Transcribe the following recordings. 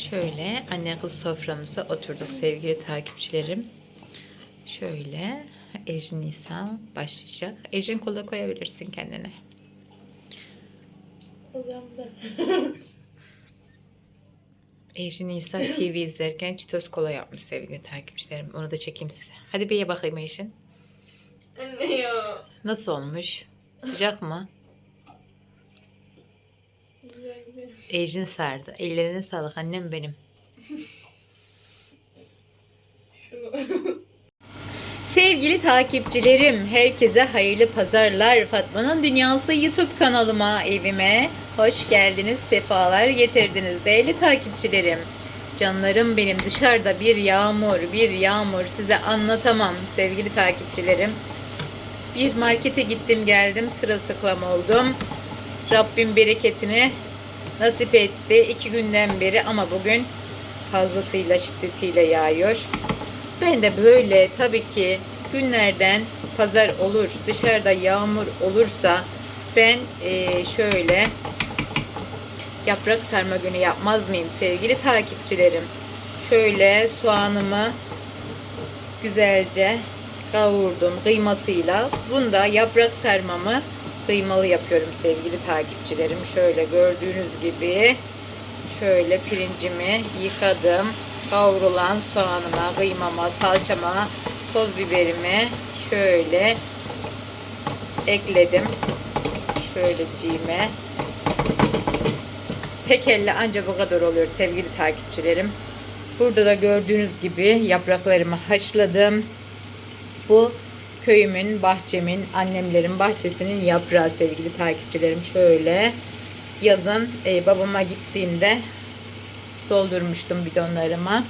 Şöyle anne kız soframıza oturduk sevgili takipçilerim. Şöyle Ejin Nisa başlayacak. Ejin kola koyabilirsin kendine. Ejin Nisa TV izlerken çitos kola yapmış sevgili takipçilerim. Onu da çekeyim size. Hadi bir ye bakayım Ejin. Anne ya. Nasıl olmuş? Sıcak mı? Ejin sardı. Ellerine sağlık annem benim. Sevgili takipçilerim, herkese hayırlı pazarlar. Fatma'nın Dünyası YouTube kanalıma, evime hoş geldiniz, sefalar getirdiniz değerli takipçilerim. Canlarım benim dışarıda bir yağmur, bir yağmur size anlatamam sevgili takipçilerim. Bir markete gittim geldim, sırılsıklam oldum. Rabbim bereketini nasip etti iki günden beri ama bugün fazlasıyla şiddetiyle yağıyor. Ben de böyle tabii ki günlerden pazar olur, dışarıda yağmur olursa ben eee, şöyle yaprak sarma günü yapmaz mıyım sevgili takipçilerim? Şöyle soğanımı güzelce kavurdum kıymasıyla. Bunda yaprak sarmamı kıymalı yapıyorum sevgili takipçilerim. Şöyle gördüğünüz gibi şöyle pirincimi yıkadım. Kavrulan soğanıma, kıymama, salçama, toz biberimi şöyle ekledim. Şöyle cime. Tek elle anca bu kadar oluyor sevgili takipçilerim. Burada da gördüğünüz gibi yapraklarımı haşladım. Bu köyümün, bahçemin, annemlerin bahçesinin yaprağı sevgili takipçilerim. Şöyle yazın e, babama gittiğimde doldurmuştum bidonlarıma.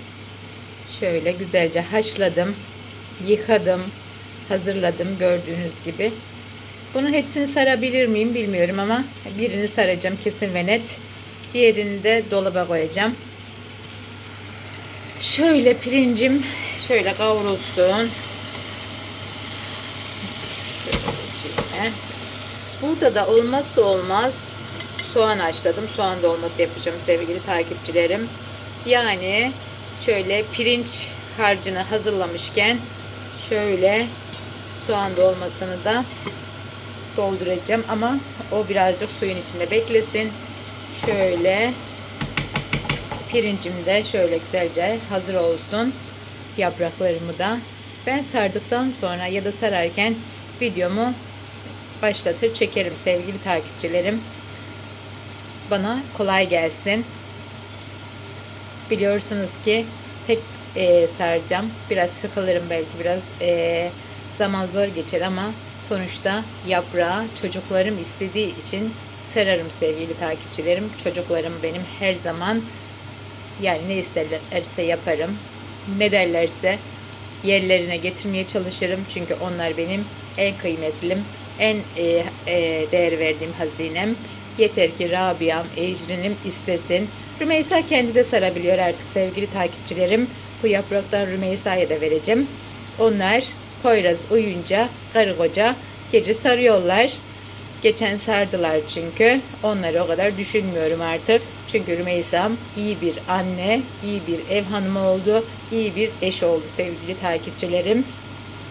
Şöyle güzelce haşladım, yıkadım, hazırladım gördüğünüz gibi. Bunun hepsini sarabilir miyim bilmiyorum ama birini saracağım kesin ve net. Diğerini de dolaba koyacağım. Şöyle pirincim şöyle kavrulsun. Şöyle. Burada da olmazsa olmaz soğan haşladım. Soğan dolması yapacağım sevgili takipçilerim. Yani şöyle pirinç harcını hazırlamışken şöyle soğan dolmasını da dolduracağım ama o birazcık suyun içinde beklesin. Şöyle pirincim de şöyle güzelce hazır olsun. Yapraklarımı da ben sardıktan sonra ya da sararken videomu başlatır çekerim sevgili takipçilerim. Bana kolay gelsin. Biliyorsunuz ki tek e, saracağım. Biraz sıkılırım belki biraz e, zaman zor geçer ama sonuçta yaprağı çocuklarım istediği için sararım sevgili takipçilerim. Çocuklarım benim her zaman yani ne isterlerse yaparım. Ne derlerse yerlerine getirmeye çalışırım. Çünkü onlar benim en kıymetlim, en e, e, değer verdiğim hazinem. Yeter ki Rabia'm, Ecrin'im istesin. Rümeysa kendi de sarabiliyor artık sevgili takipçilerim. Bu yapraktan Rümeysa'ya da vereceğim. Onlar Poyraz uyunca karı koca gece sarıyorlar. Geçen sardılar çünkü. Onları o kadar düşünmüyorum artık. Çünkü Rümeysa'm iyi bir anne, iyi bir ev hanımı oldu, iyi bir eş oldu sevgili takipçilerim.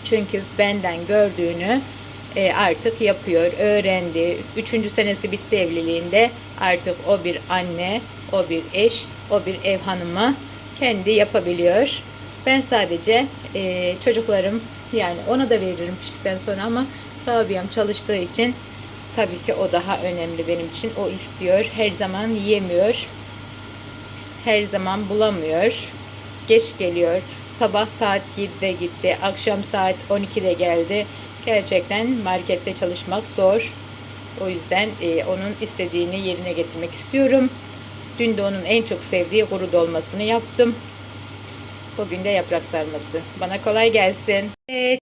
Çünkü benden gördüğünü e, artık yapıyor, öğrendi. Üçüncü senesi bitti evliliğinde. Artık o bir anne, o bir eş, o bir ev hanımı kendi yapabiliyor. Ben sadece e, çocuklarım yani ona da veririm piştikten sonra ama Rabia'm çalıştığı için tabii ki o daha önemli benim için. O istiyor. Her zaman yiyemiyor. Her zaman bulamıyor. Geç geliyor. Sabah saat 7'de gitti. Akşam saat 12'de geldi. Gerçekten markette çalışmak zor. O yüzden e, onun istediğini yerine getirmek istiyorum. Dün de onun en çok sevdiği kuru dolmasını yaptım. Bugün de yaprak sarması. Bana kolay gelsin. Evet,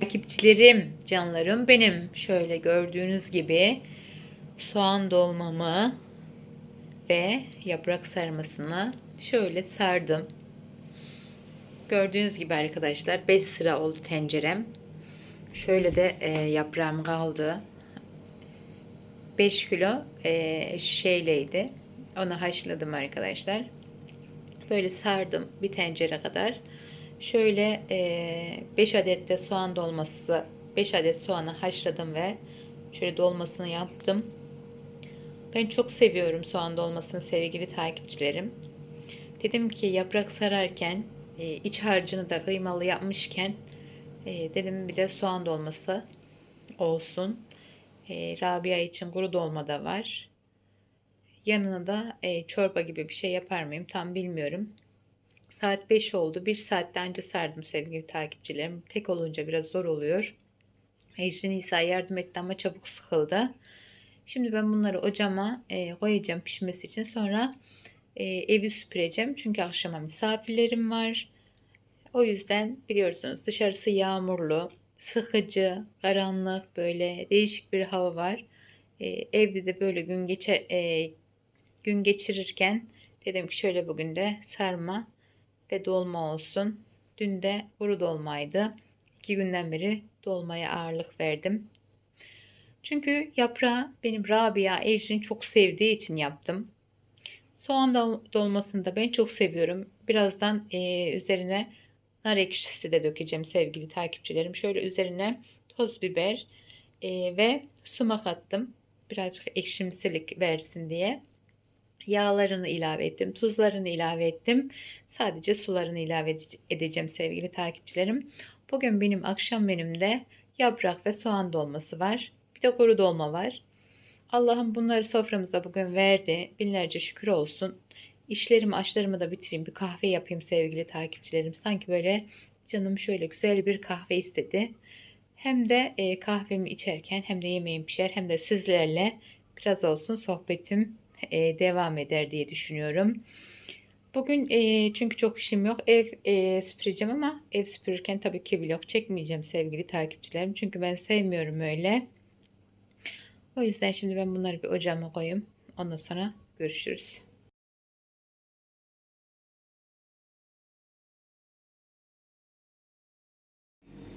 takipçilerim, canlarım benim. Şöyle gördüğünüz gibi soğan dolmamı ve yaprak sarmasını şöyle sardım. Gördüğünüz gibi arkadaşlar 5 sıra oldu tencerem. Şöyle de e, yaprağım kaldı. 5 kilo e, şeyleydi. Onu haşladım arkadaşlar. Böyle sardım bir tencere kadar. Şöyle 5 adet de soğan dolması, 5 adet soğanı haşladım ve şöyle dolmasını yaptım. Ben çok seviyorum soğan dolmasını sevgili takipçilerim. Dedim ki yaprak sararken e, iç harcını da kıymalı yapmışken e, dedim bir de soğan dolması olsun. E, Rabia için kuru dolma da var. Yanına da e, çorba gibi bir şey yapar mıyım tam bilmiyorum. Saat 5 oldu. 1 saatte anca sardım sevgili takipçilerim. Tek olunca biraz zor oluyor. Ecrin İsa yardım etti ama çabuk sıkıldı. Şimdi ben bunları ocağıma e, koyacağım pişmesi için. Sonra e, evi süpüreceğim. Çünkü akşama misafirlerim var. O yüzden biliyorsunuz dışarısı yağmurlu, sıkıcı, karanlık böyle değişik bir hava var. E, evde de böyle gün geçer e, gün geçirirken dedim ki şöyle bugün de sarma ve dolma olsun. Dün de kuru dolmaydı. İki günden beri dolmaya ağırlık verdim. Çünkü yaprağı benim Rabia Ecrin çok sevdiği için yaptım. Soğan dol- dolmasını da ben çok seviyorum. Birazdan e, üzerine nar ekşisi de dökeceğim sevgili takipçilerim. Şöyle üzerine toz biber e, ve sumak attım. Birazcık ekşimsilik versin diye. Yağlarını ilave ettim. Tuzlarını ilave ettim. Sadece sularını ilave ede- edeceğim sevgili takipçilerim. Bugün benim akşam menümde yaprak ve soğan dolması var. Bir de kuru dolma var. Allah'ım bunları soframıza bugün verdi. Binlerce şükür olsun. İşlerimi aşlarımı da bitireyim. Bir kahve yapayım sevgili takipçilerim. Sanki böyle canım şöyle güzel bir kahve istedi. Hem de e, kahvemi içerken hem de yemeğim pişer hem de sizlerle biraz olsun sohbetim e, devam eder diye düşünüyorum. Bugün e, çünkü çok işim yok. Ev e, süpüreceğim ama ev süpürürken tabii ki vlog çekmeyeceğim sevgili takipçilerim. Çünkü ben sevmiyorum öyle. O yüzden şimdi ben bunları bir ocağıma koyayım. Ondan sonra görüşürüz.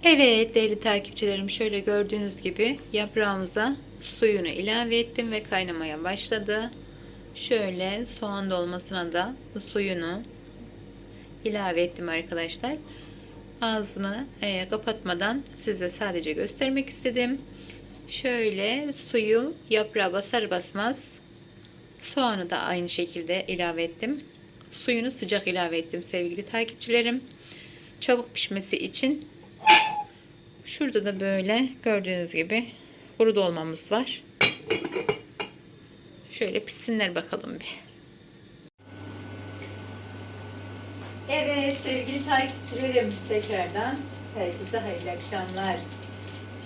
Evet değerli takipçilerim şöyle gördüğünüz gibi yaprağımıza suyunu ilave ettim ve kaynamaya başladı. Şöyle soğan dolmasına da suyunu ilave ettim arkadaşlar. Ağzını e, kapatmadan size sadece göstermek istedim. Şöyle suyu yaprağa basar basmaz soğanı da aynı şekilde ilave ettim. Suyunu sıcak ilave ettim sevgili takipçilerim. Çabuk pişmesi için şurada da böyle gördüğünüz gibi kuru dolmamız var. Şöyle pişsinler bakalım bir. Evet sevgili takipçilerim tekrardan herkese hayırlı akşamlar.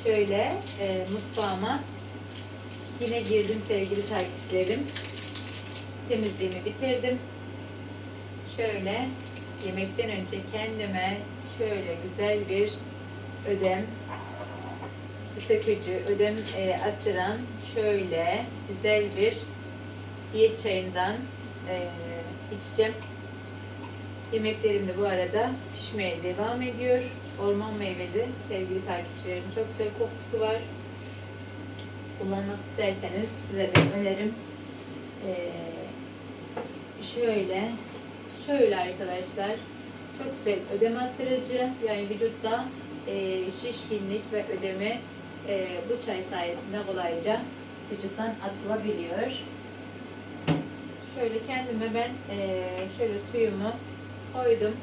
Şöyle e, mutfağıma yine girdim sevgili takipçilerim. Temizliğimi bitirdim. Şöyle yemekten önce kendime şöyle güzel bir ödem sökücü, ödem e, attıran şöyle güzel bir diyet çayından e, içeceğim. Yemeklerim de bu arada pişmeye devam ediyor. Orman meyveli sevgili takipçilerim. Çok güzel kokusu var. Kullanmak isterseniz size de önerim. Ee, şöyle şöyle arkadaşlar çok güzel ödem attırıcı yani vücutta e, şişkinlik ve ödemi e, bu çay sayesinde kolayca vücuttan atılabiliyor. Şöyle kendime ben e, şöyle suyumu koydum.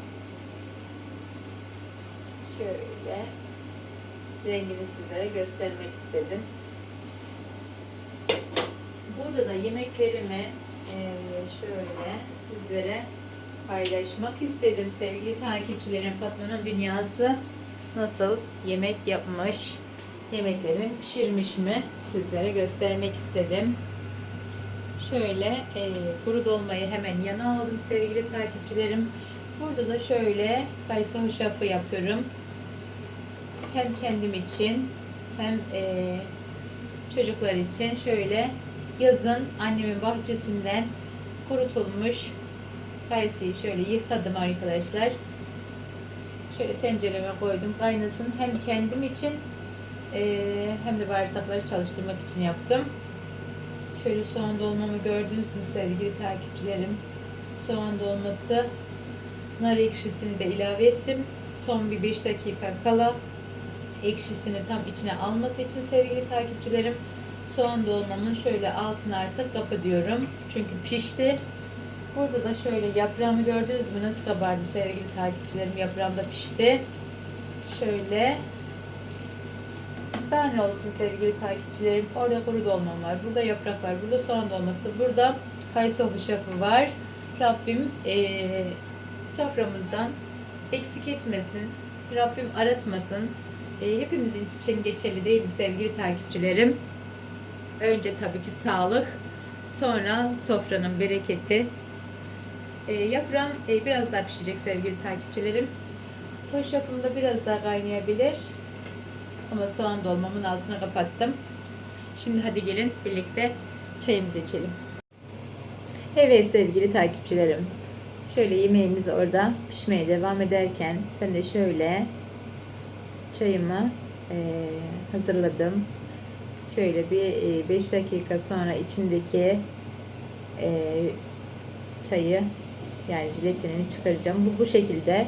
Şöyle rengini sizlere göstermek istedim. Burada da yemeklerimi eee, şöyle sizlere paylaşmak istedim sevgili takipçilerim. Fatma'nın dünyası nasıl yemek yapmış, yemeklerini pişirmiş mi sizlere göstermek istedim. Şöyle eee, kuru dolmayı hemen yana aldım sevgili takipçilerim. Burada da şöyle kayısı hoşafı yapıyorum. Hem kendim için hem eee, çocuklar için şöyle yazın annemin bahçesinden kurutulmuş kayısıyı şöyle yıkadım arkadaşlar. Şöyle tencereme koydum kaynasın. Hem kendim için eee, hem de bağırsakları çalıştırmak için yaptım. Şöyle soğan dolmamı gördünüz mü sevgili takipçilerim? soğan dolması. Nar ekşisini de ilave ettim. Son bir 5 dakika kala ekşisini tam içine alması için sevgili takipçilerim soğan dolmamın şöyle altını artık kapatıyorum. Çünkü pişti. Burada da şöyle yaprağımı gördünüz mü nasıl kabardı sevgili takipçilerim yaprağım da pişti. Şöyle daha ne olsun sevgili takipçilerim. Orada kuru dolmam var. Burada yaprak var. Burada soğan dolması. Burada kayısı hoşafı var. Rabbim eee, soframızdan eksik etmesin. Rabbim aratmasın. Eee, hepimizin için geçerli değil mi sevgili takipçilerim? Önce tabii ki sağlık. Sonra sofranın bereketi. Eee yaprağım eee, biraz daha pişecek sevgili takipçilerim. Hoşafım biraz daha kaynayabilir. Ama soğan dolmamın altına kapattım. Şimdi hadi gelin birlikte çayımızı içelim. Evet sevgili takipçilerim. Şöyle yemeğimiz orada pişmeye devam ederken ben de şöyle çayımı eee, hazırladım. Şöyle bir 5 dakika sonra içindeki eee, çayı yani jiletinini çıkaracağım. Bu bu şekilde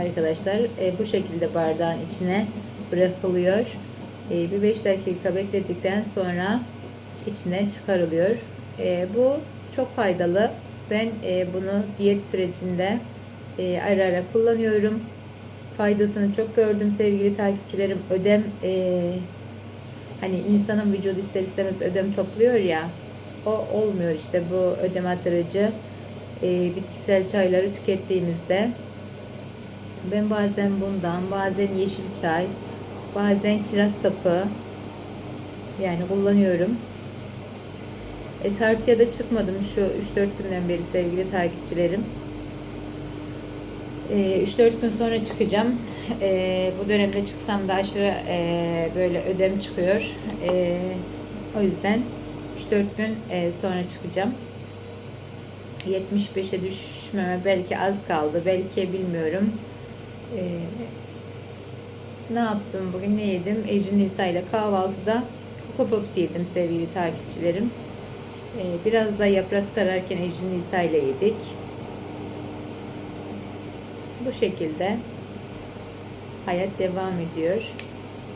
arkadaşlar e, bu şekilde bardağın içine bırakılıyor. E, bir 5 dakika bekledikten sonra içine çıkarılıyor. E, bu çok faydalı. Ben e, bunu diyet sürecinde e, ara ara kullanıyorum. Faydasını çok gördüm sevgili takipçilerim. Ödem e, hani insanın vücudu ister istemez ödem topluyor ya. O olmuyor işte bu ödem attırıcı e, bitkisel çayları tükettiğimizde ben bazen bundan, bazen yeşil çay, bazen kiraz sapı yani kullanıyorum. E, tartıya da çıkmadım şu 3-4 günden beri sevgili takipçilerim. E, 3-4 gün sonra çıkacağım. E, bu dönemde çıksam da aşırı e, böyle ödem çıkıyor. E, o yüzden 3-4 gün e, sonra çıkacağım. 75'e düşmeme belki az kaldı. Belki bilmiyorum. Ee, ne yaptım bugün ne yedim? Ecrin Nisa ile kahvaltıda Coco Pops yedim sevgili takipçilerim. Ee, biraz da yaprak sararken Ecrin Nisa ile yedik. Bu şekilde hayat devam ediyor.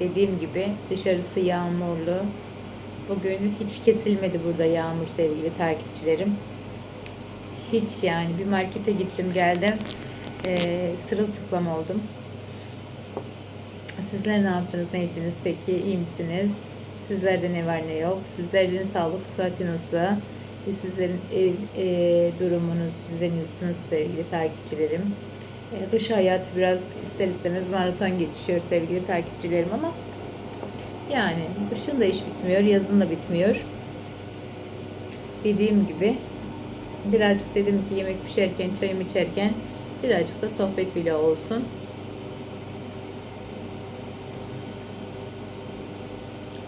Dediğim gibi dışarısı yağmurlu. Bugün hiç kesilmedi burada yağmur sevgili takipçilerim. Hiç yani bir markete gittim geldim. Ee, sırılsıklam oldum. Sizler ne yaptınız, ne ettiniz peki? İyi misiniz? Sizlerde ne var ne yok? Sizlerin sağlık sıhhati nasıl? Ve Sizlerin ev e, durumunuz, düzeniniz nasıl sevgili takipçilerim? E, kış hayatı biraz ister istemez maraton geçiyor sevgili takipçilerim ama yani kışın da iş bitmiyor, yazın da bitmiyor. Dediğim gibi birazcık dedim ki yemek pişerken, çayım içerken birazcık da sohbet bile olsun.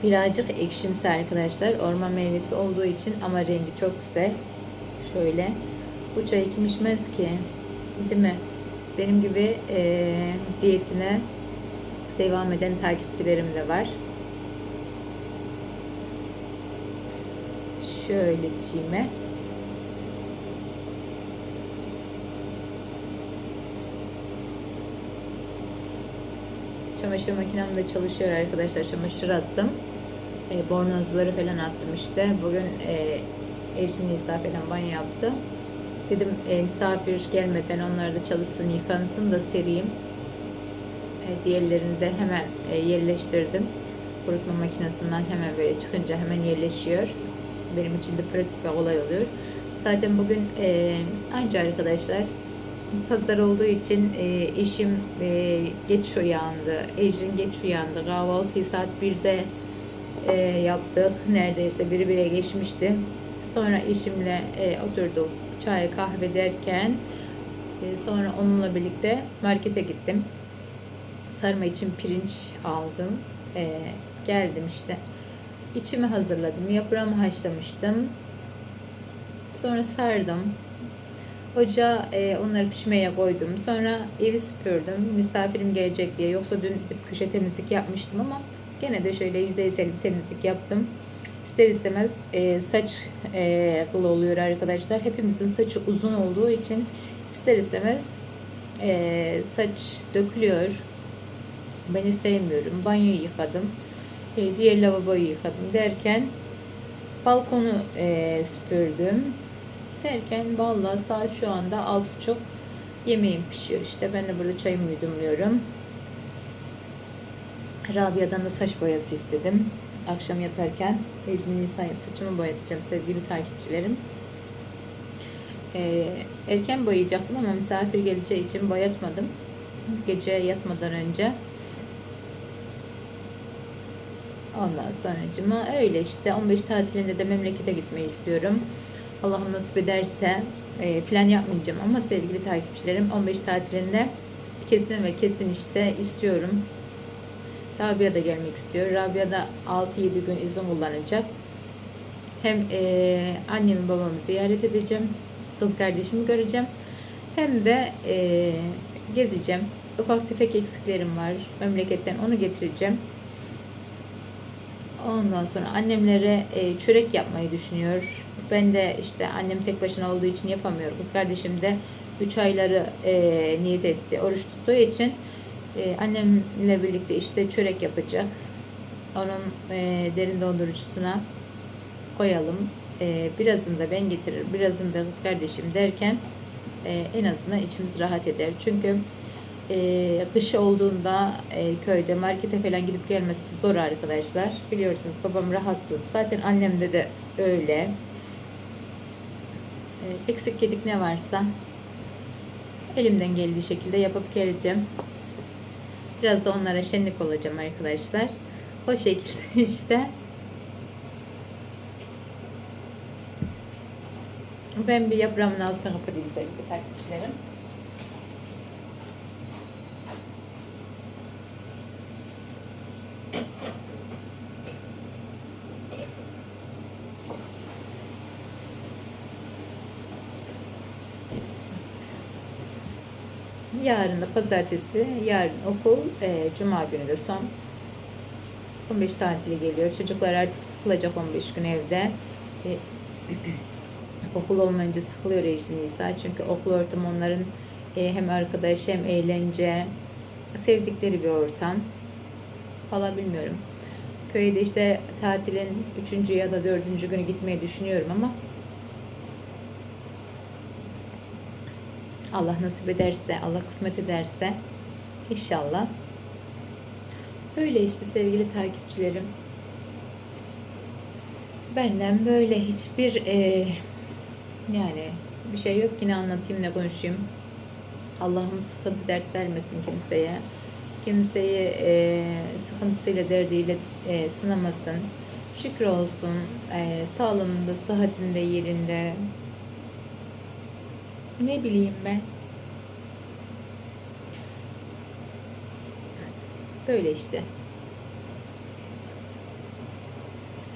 Birazcık ekşimsi arkadaşlar. Orman meyvesi olduğu için ama rengi çok güzel. Şöyle. Bu çay kim içmez ki? Değil mi? Benim gibi eee, diyetine devam eden takipçilerim de var. Şöyle içeyim. Çamaşır makinem de çalışıyor arkadaşlar. Çamaşır attım. E, bornozları falan attım işte. Bugün e, Nisa falan banyo yaptı. Dedim e, misafir gelmeden onlar da çalışsın, yıkansın da sereyim. E, diğerlerini de hemen e, yerleştirdim. Kurutma makinesinden hemen böyle çıkınca hemen yerleşiyor. Benim için de pratik ve kolay oluyor. Zaten bugün e, anca arkadaşlar pazar olduğu için e, eşim e, geç uyandı. Ecrin geç uyandı. Kahvaltıyı saat 1'de e, yaptık. Neredeyse biri bire geçmişti. Sonra eşimle e, oturduk çay kahve derken e, sonra onunla birlikte markete gittim. Sarma için pirinç aldım. E, geldim işte. İçimi hazırladım. Yaprağımı haşlamıştım. Sonra sardım. Ocağa e, onları pişmeye koydum. Sonra evi süpürdüm. Misafirim gelecek diye. Yoksa dün gidip köşe temizlik yapmıştım ama gene de şöyle yüzeysel bir temizlik yaptım. ister istemez e, saç e, kılı oluyor arkadaşlar. Hepimizin saçı uzun olduğu için ister istemez e, saç dökülüyor. Beni sevmiyorum. Banyoyu yıkadım. E, diğer lavaboyu yıkadım derken balkonu e, süpürdüm. Derken vallahi saat şu anda altı buçuk yemeğim pişiyor işte. Ben de burada çayımı yudumluyorum. Rabia'dan da saç boyası istedim. Akşam yatarken Ecin Nisa'ya saçımı boyatacağım sevgili takipçilerim. Ee, erken boyayacaktım ama misafir geleceği için boyatmadım. Gece yatmadan önce. Ondan sonracıma öyle işte 15 tatilinde de memlekete gitmeyi istiyorum. Allah'ım nasip ederse e, plan yapmayacağım ama sevgili takipçilerim 15 tatilinde kesin ve kesin işte istiyorum. Rabia da gelmek istiyor. Rabia da 6-7 gün izin kullanacak. Hem e, annemi babamı ziyaret edeceğim. Kız kardeşimi göreceğim. Hem de e, gezeceğim. Ufak tefek eksiklerim var. Memleketten onu getireceğim. Ondan sonra annemlere e, çörek yapmayı düşünüyor. Ben de işte annem tek başına olduğu için yapamıyor. Kız kardeşim de 3 ayları e, niyet etti. Oruç tuttuğu için e, annemle birlikte işte çörek yapacak. Onun e, derin dondurucusuna koyalım. E, birazını da ben getiririm. Birazını da kız kardeşim derken e, en azından içimiz rahat eder. Çünkü e, kış olduğunda e, köyde markete falan gidip gelmesi zor arkadaşlar. Biliyorsunuz babam rahatsız. Zaten annemde de öyle. E, eksik gedik ne varsa elimden geldiği şekilde yapıp geleceğim. Biraz da onlara şenlik olacağım arkadaşlar. O şekilde işte. Ben bir yaprağımın altına kapatayım sevgili takipçilerim. Yarın da pazartesi, yarın okul, e, cuma günü de son 15 tatili geliyor. Çocuklar artık sıkılacak 15 gün evde. E, okul olmayınca sıkılıyor Ejdi Nisa. Çünkü okul ortamı onların e, hem arkadaş hem eğlence, sevdikleri bir ortam. Valla bilmiyorum. Köyde işte tatilin 3. ya da 4. günü gitmeyi düşünüyorum ama Allah nasip ederse, Allah kısmet ederse inşallah. Öyle işte sevgili takipçilerim. Benden böyle hiçbir e, yani bir şey yok yine anlatayım ne konuşayım. Allah'ım sıkıntı dert vermesin kimseye. Kimseyi e, sıkıntısıyla derdiyle e, sınamasın. Şükür olsun. E, sağlığında, sıhhatinde, yerinde, ne bileyim ben. Böyle işte.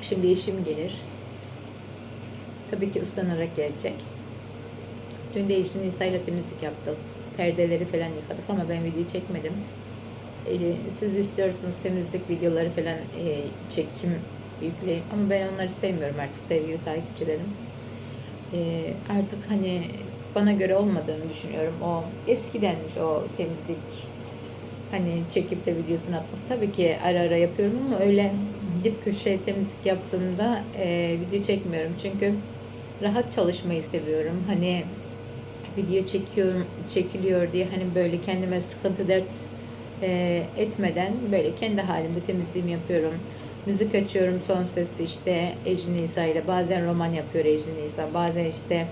Şimdi eşim gelir. Tabii ki ıslanarak gelecek. Dün de eşim Nisa'yla temizlik yaptık. Perdeleri falan yıkadık ama ben video çekmedim. Ee, Siz istiyorsunuz temizlik videoları falan e, çekim yükleyeyim. Ama ben onları sevmiyorum artık sevgili takipçilerim. Ee, artık hani bana göre olmadığını düşünüyorum. O eskidenmiş o temizlik. Hani çekip de videosunu atmak. Tabii ki ara ara yapıyorum ama öyle dip köşe temizlik yaptığımda e, video çekmiyorum. Çünkü rahat çalışmayı seviyorum. Hani video çekiyorum, çekiliyor diye hani böyle kendime sıkıntı dert e, etmeden böyle kendi halimde temizliğimi yapıyorum. Müzik açıyorum son sesli işte Ejin Nisa ile bazen roman yapıyor Ejin Nisa bazen işte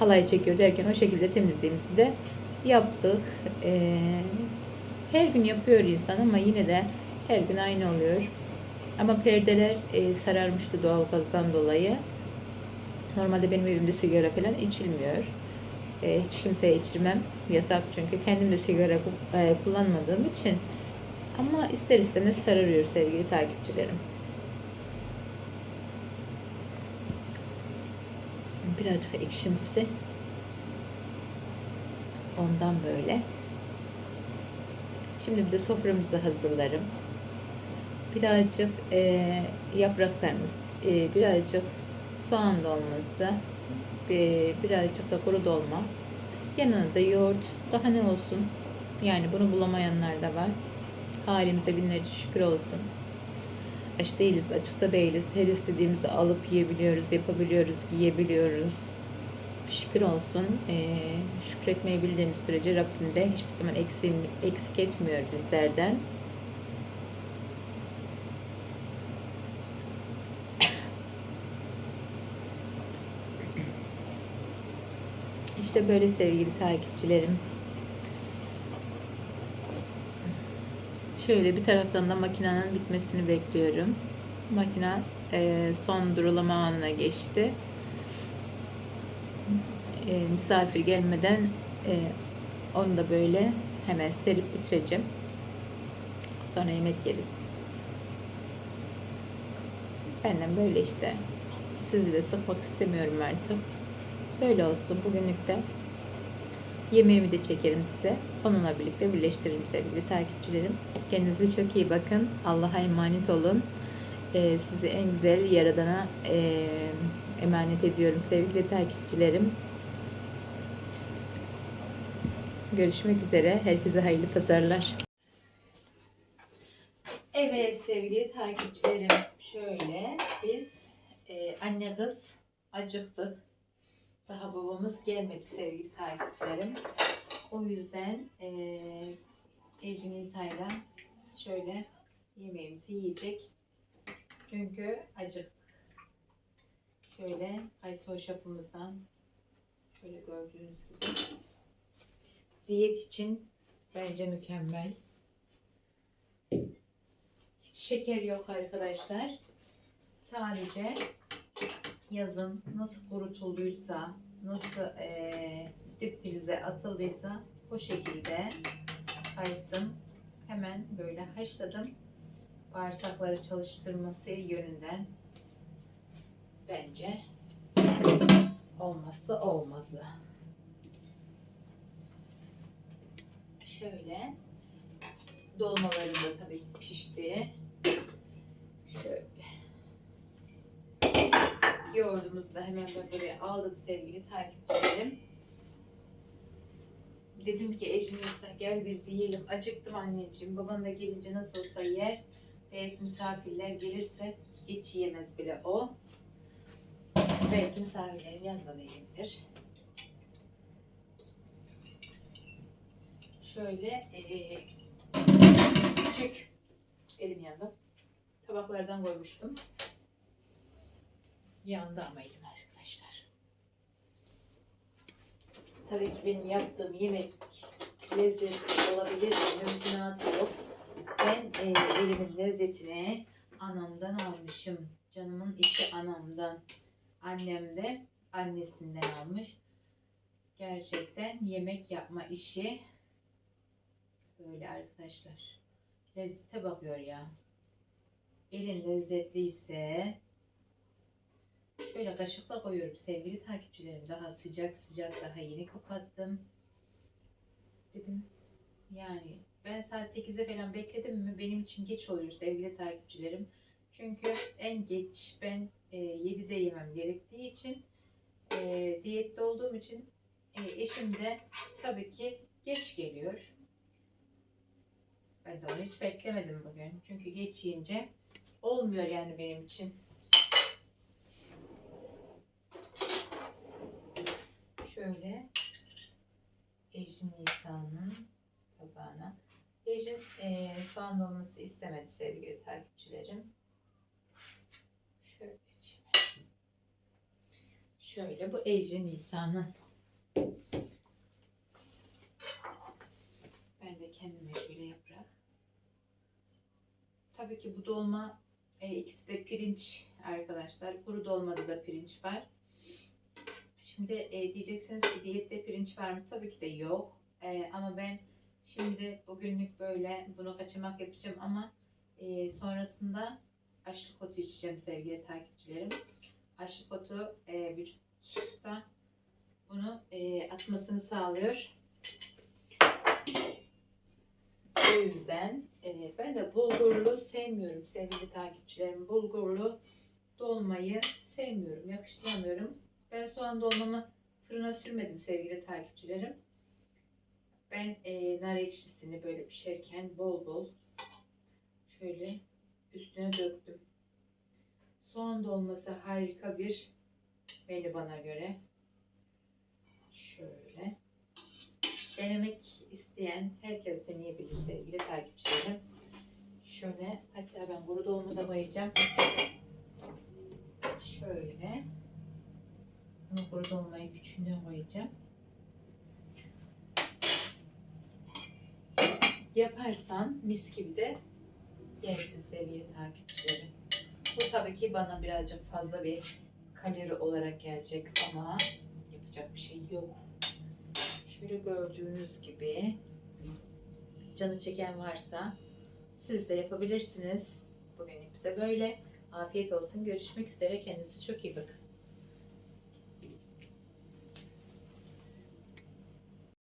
halay çekiyor derken o şekilde temizliğimizi de yaptık. Ee, her gün yapıyor insan ama yine de her gün aynı oluyor. Ama perdeler e, sararmıştı doğalgazdan dolayı. Normalde benim evimde sigara falan içilmiyor. E, hiç kimseye içirmem. Yasak çünkü kendim de sigara e, kullanmadığım için. Ama ister istemez sararıyor sevgili takipçilerim. Birazcık ekşimsi. Ondan böyle. Şimdi bir de soframızı hazırlarım. Birazcık e, yaprak sarması e, birazcık soğan dolması, e, birazcık da kuru dolma. Yanına da yoğurt. Daha ne olsun? Yani bunu bulamayanlar da var. Halimize binlerce şükür olsun. Aç değiliz, açıkta değiliz. Her istediğimizi alıp yiyebiliyoruz, yapabiliyoruz, giyebiliyoruz. Şükür olsun. Ee, şükretmeyi bildiğimiz sürece Rabbim de hiçbir zaman eksik, eksik etmiyor bizlerden. İşte böyle sevgili takipçilerim. Şöyle bir taraftan da makinenin bitmesini bekliyorum. Makine e, son durulama anına geçti. E, misafir gelmeden e, onu da böyle hemen serip bitireceğim. Sonra yemek yeriz. Benden böyle işte. Sizi de sıkmak istemiyorum artık. Böyle olsun bugünlük de. Yemeğimi de çekerim size. Onunla birlikte birleştiririm sevgili takipçilerim. Kendinize çok iyi bakın. Allah'a emanet olun. Ee, sizi en güzel yaradana e, emanet ediyorum sevgili takipçilerim. Görüşmek üzere. Herkese hayırlı pazarlar. Evet sevgili takipçilerim. Şöyle biz e, anne kız acıktık. Daha babamız gelmedi sevgili takipçilerim. O yüzden eee Ecin İsa'yla şöyle yemeğimizi yiyecek. Çünkü acıktık. Şöyle kayısı hoşafımızdan şöyle gördüğünüz gibi diyet için bence mükemmel. Hiç şeker yok arkadaşlar. Sadece yazın nasıl kurutulduysa, nasıl eee dip frize atıldıysa o şekilde kayısım hemen böyle haşladım. Bağırsakları çalıştırması yönünden bence olmazsa olmazı. Şöyle dolmalarım da tabii ki pişti. Şöyle Yoğurdumuzu da hemen ben buraya aldım sevgili takipçilerim. Dedim ki Ejinisa gel biz yiyelim. Acıktım anneciğim. Baban da gelince nasıl olsa yer. Belki misafirler gelirse hiç yiyemez bile o. Belki misafirlerin yanında da yiyebilir. Şöyle eee, küçük elim yandı. Tabaklardan koymuştum. Yandı ama elim arkadaşlar. Tabii ki benim yaptığım yemek lezzetli olabilir. Mümkünatı yok. Ben e, elimin lezzetini anamdan almışım. Canımın içi anamdan. Annem de annesinden almış. Gerçekten yemek yapma işi böyle arkadaşlar. Lezzete bakıyor ya. Elin lezzetliyse Şöyle kaşıkla koyuyorum sevgili takipçilerim. Daha sıcak sıcak daha yeni kapattım. Dedim yani ben saat 8'e falan bekledim mi benim için geç oluyor sevgili takipçilerim. Çünkü en geç ben e, 7'de yemem gerektiği için e, diyette olduğum için e, eşim de tabii ki geç geliyor. Ben de onu hiç beklemedim bugün. Çünkü geç yiyince olmuyor yani benim için. Şöyle Ejin Nisa'nın tabağına. Ejin e, soğan dolması istemedi sevgili takipçilerim. Şöyle çevireyim. Şöyle bu Ejin Nisa'nın. Ben de kendime şöyle yaprak. Tabii ki bu dolma e, ikisi de pirinç arkadaşlar. Kuru dolmada da pirinç var. Şimdi e, diyeceksiniz ki diyette pirinç var mı? Tabii ki de yok. E, ama ben şimdi bugünlük böyle bunu kaçamak yapacağım ama e, sonrasında açlık otu içeceğim sevgili takipçilerim. Açlık otu e, vücutta bunu e, atmasını sağlıyor. O yüzden e, ben de bulgurlu sevmiyorum sevgili takipçilerim. Bulgurlu dolmayı sevmiyorum, yakıştıramıyorum. Ben soğan dolmamı fırına sürmedim sevgili takipçilerim. Ben e, nar ekşisini böyle pişerken bol bol şöyle üstüne döktüm. Soğan dolması harika bir menü bana göre. Şöyle. Denemek isteyen herkes deneyebilir sevgili takipçilerim. Şöyle hatta ben kuru dolma da koyacağım. Şöyle. Bunu kuru dolmayı küçüğüne koyacağım. Yaparsan mis gibi de yersin sevgili takipçilerim. Bu tabii ki bana birazcık fazla bir kalori olarak gelecek ama yapacak bir şey yok. Şöyle gördüğünüz gibi canı çeken varsa siz de yapabilirsiniz. Bugün bize böyle. Afiyet olsun. Görüşmek üzere. Kendinize çok iyi bakın.